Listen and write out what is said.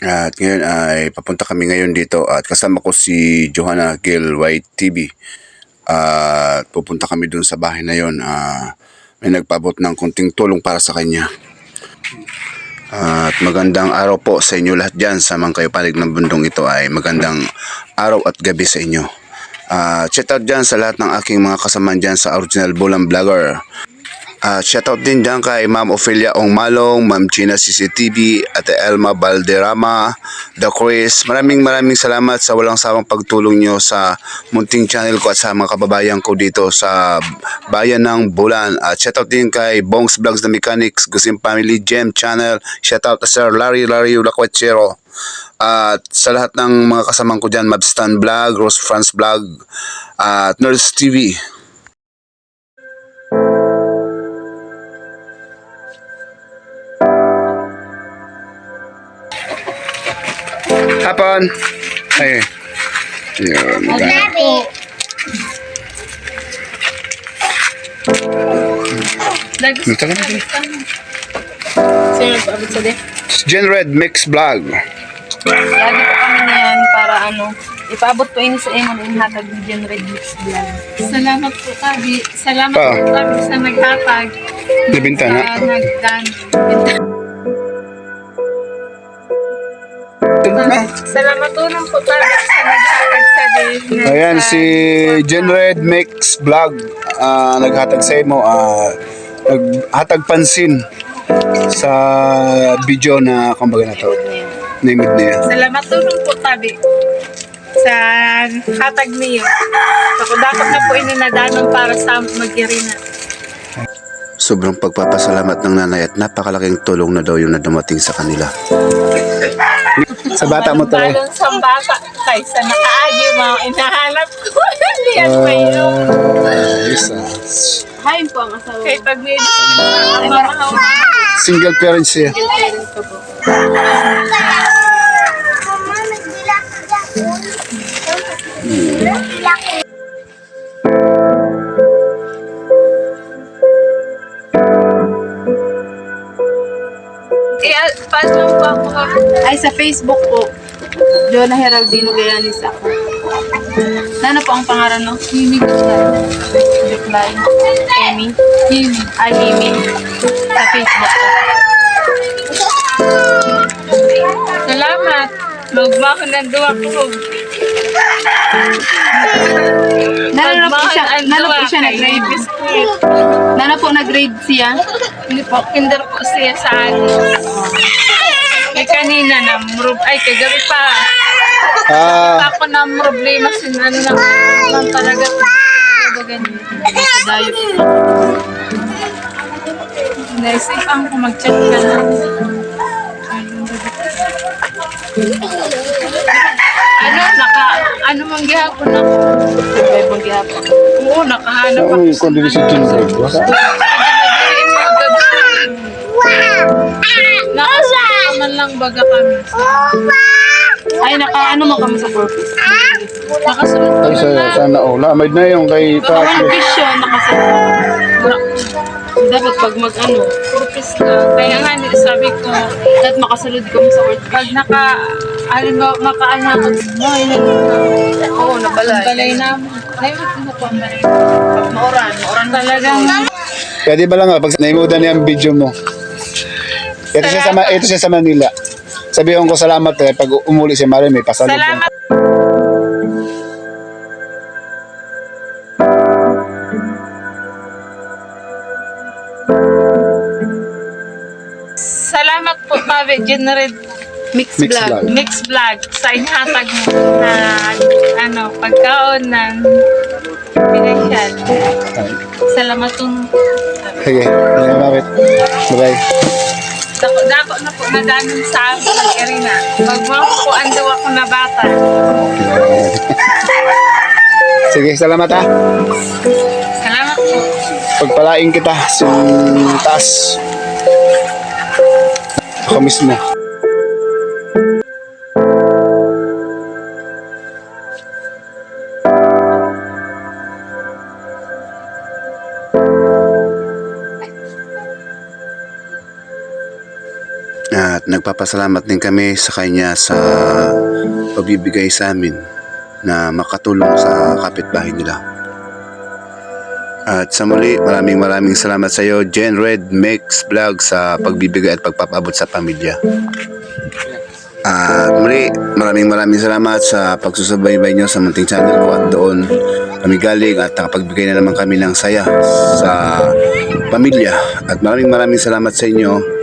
At ngayon ay papunta kami ngayon dito at kasama ko si Johanna Gil White TV. At pupunta kami dun sa bahay na yon. Ah, may nagpabot ng kunting tulong para sa kanya. At magandang araw po sa inyo lahat dyan sa mga kayo palig ng bundong ito ay magandang araw at gabi sa inyo. Uh, shout out dyan sa lahat ng aking mga kasamaan dyan sa Original Bulang Vlogger. At shoutout din dyan kay Ma'am Ophelia Ong Malong, Ma'am Gina CCTV, at Elma Valderrama, The Chris. Maraming maraming salamat sa walang sawang pagtulong nyo sa munting channel ko at sa mga kababayan ko dito sa bayan ng Bulan. At shoutout din kay Bongs Vlogs the Mechanics, Gusim Family Gem Channel. Shoutout to Sir Larry Larry Lakwetsero. At sa lahat ng mga kasamang ko dyan, Mabstan Vlog, Rose France Vlog, at Nurse TV. Hapon. Ay. Yun. Ito ka na de? Gen Red Mix Vlog. Lagi po kami na yan para ano, ipaabot po ini sa imo ng hatag ni Jen Red Mix Vlog. Salamat po kami. Salamat Ah. po kami sa naghatag. Nabintana. Sa nagdan. Salamat po lang po kami sa naghatag sa de. Ayan si Gen Red Mix Vlog. Ah, naghatag sa imo ah naghatag pansin sa video na kumbaga na to. Namid niya. Salamat po po tabi sa hatag niyo. Ako dapat na po ininadanon para sa magirina. Sobrang pagpapasalamat ng nanay at napakalaking tulong na daw yung na dumating sa kanila. Sa bata mo to eh. Balon sa bata kaysa nakaagi mga inahanap ko. Hindi yan mayroon. Ayos ah. Hain po ang asawa. Kaya pag may. Single parents siya. Mama, Ay, sa Facebook po. Jonah Heraldino Gayanis ako. Ano po ang pangalan no? Mimi Gutierrez. Reply. Amy. Mimi. Ay, Mimi. Sa Facebook po. Salamat. Magmahon ng duwa ko. Nano po siya, nano po siya nag-grade? Biscuit. Nano po nag-grade siya? Hindi po, kinder po siya sa akin. Kay kanina na, murub, ay kagabi pa. Ah, Ako na problema sin ano na, lang talaga. Dayo. Naisipan ko mag-chat ka na. Ano, naka, ano mang gihapon ako? May bang gihapon? Oo, nakahanap ako. ang kundi si Gen Red. Nakasama man lang baga kami. Ay, naka ano mo kami sa purpose? Nakasunod Ay, kami sa, na. sana oh. Lamad na yung kay Patrick. Vision, nakasunod. Dapat pag mag ano, Purpose na. Kaya nga, ni- sabi ko, dapat makasunod kami sa word pag naka, alin ba, makaanya ko, no, yun na. Oo, nabalay. Balay namin. Naiwan ko po ang balay. Mauran, mauran Talagang, Pwede ba lang nga, pag naimudan niya ang video mo. Ito siya sa, Ma- ito siya sa Manila. Sabihin ko salamat eh, pag umuli si Mari, may pasalubong. salamat. Salamat po, Pabe, Generate mix, Mix vlog. vlog. Mix Vlog sa inhatag mo na ano, pagkaon ng pinansyal. Salamat po. Sige, salamat. Bye-bye. Dako, dako na po na danon sa akin ng Irina. Po ando ako na bata. Sige, salamat ha. Salamat po. Pagpalain kita sa taas. Ako mismo. At At nagpapasalamat din kami sa kanya sa pagbibigay sa amin na makatulong sa kapitbahay nila. At sa muli, maraming maraming salamat sa iyo, Jen Red Mix Vlog sa pagbibigay at pagpapabot sa pamilya. At muli, maraming maraming salamat sa pagsusubaybay nyo sa munting channel ko at doon kami galing at nakapagbigay na naman kami ng saya sa pamilya. At maraming maraming salamat sa inyo